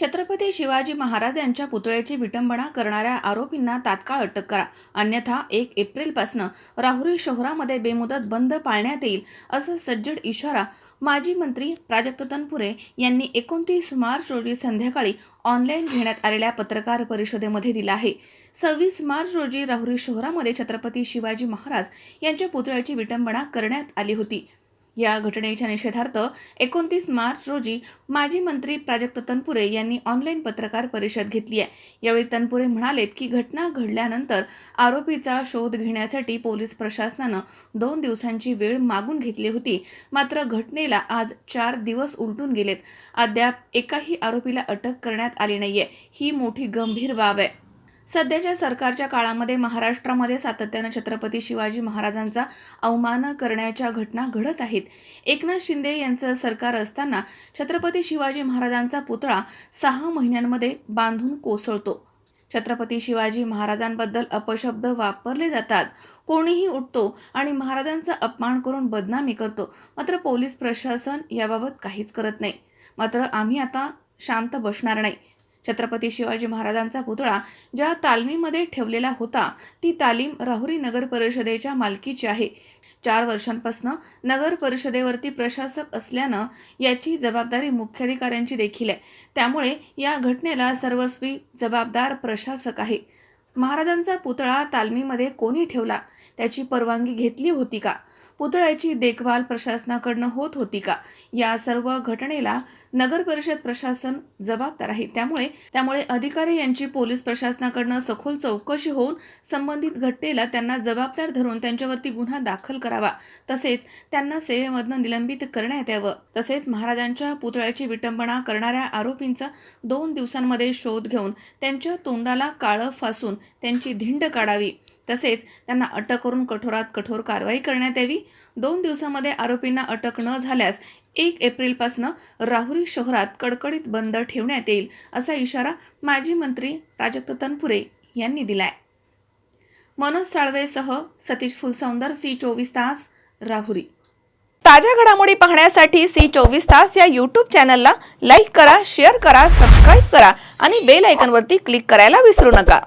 छत्रपती शिवाजी महाराज यांच्या पुतळ्याची विटंबना करणाऱ्या आरोपींना तात्काळ अटक करा. अन्यथा एक एप्रिलपासून राहुरी शहरामध्ये बेमुदत बंद पाळण्यात येईल असा सज्जड इशारा माजी मंत्री प्राजक्त तनपुरे यांनी एकोणतीस मार्च रोजी संध्याकाळी ऑनलाईन घेण्यात आलेल्या पत्रकार परिषदेमध्ये दिला आहे. सव्वीस मार्च रोजी राहुरी शहरामध्ये छत्रपती शिवाजी महाराज यांच्या पुतळ्याची विटंबना करण्यात आली होती. या घटनेच्या निषेधार्थ एकोणतीस मार्च रोजी माजी मंत्री प्राजक्त तनपुरे यांनी ऑनलाईन पत्रकार परिषद घेतली आहे. यावेळी तनपुरे म्हणालेत की घटना घडल्यानंतर आरोपीचा शोध घेण्यासाठी पोलीस प्रशासनानं दोन दिवसांची वेळ मागून घेतली होती. मात्र घटनेला आज चार दिवस उलटून गेलेत. अद्याप एकाही आरोपीला अटक करण्यात आली नाहीये. ही मोठी गंभीर बाब आहे. सध्याच्या सरकारच्या काळामध्ये महाराष्ट्रामध्ये सातत्यानं छत्रपती शिवाजी महाराजांचा अवमान करण्याच्या घटना घडत आहेत. एकनाथ शिंदे यांचं सरकार असताना छत्रपती शिवाजी महाराजांचा पुतळा सहा महिन्यांमध्ये बांधून कोसळतो. छत्रपती शिवाजी महाराजांबद्दल अपशब्द वापरले जातात. कोणीही उठतो आणि महाराजांचा अपमान करून बदनामी करतो. मात्र पोलीस प्रशासन याबाबत काहीच करत नाही. मात्र आम्ही आता शांत बसणार नाही. छत्रपती शिवाजी महाराजांचा पुतळा ज्या तालमीमध्ये ठेवलेला होता ती तालीम राहुरी नगर परिषदेच्या मालकीची आहे. चार वर्षांपासून नगर परिषदेवरती प्रशासक असल्यानं याची जबाबदारी मुख्याधिकाऱ्यांची देखील आहे. त्यामुळे या घटनेला सर्वस्वी जबाबदार प्रशासक आहे. महाराजांचा पुतळा तालमीमध्ये कोणी ठेवला? त्याची परवानगी घेतली होती का? पुतळ्याची देखभाल प्रशासनाकडनं होत होती का? या सर्व घटनेला नगर परिषद प्रशासन जबाबदार आहे. त्यामुळे त्यामुळे अधिकारी यांची पोलीस प्रशासनाकडनं सखोल चौकशी होऊन संबंधित घटनेला त्यांना जबाबदार धरून त्यांच्यावरती गुन्हा दाखल करावा. तसेच त्यांना सेवेमधनं निलंबित करण्यात यावं. तसेच महाराजांच्या पुतळ्याची विटंबना करणाऱ्या आरोपींचा दोन दिवसांमध्ये शोध घेऊन त्यांच्या तोंडाला काळं फासून त्यांची धिंड काढावी. तसेच त्यांना अटक करून कठोरात कठोर कारवाई करण्यात यावी. दोन दिवसामध्ये आरोपींना अटक न झाल्यास एक एप्रिलपासून राहुरी शहरात कडकडीत बंद ठेवण्यात येईल असा इशारा माजी मंत्री प्राजक्त तनपुरे यांनी दिलाय. मनोज साळवेसह सतीश फुलसौंदर सी चोवीस तास राहुरी. ताज्या घडामोडी पाहण्यासाठी सी चोवीस तास या यूट्यूब चॅनलला लाईक करा शेअर करा सबस्क्राईब करा आणि बेल आयकॉनवरती क्लिक करायला विसरू नका.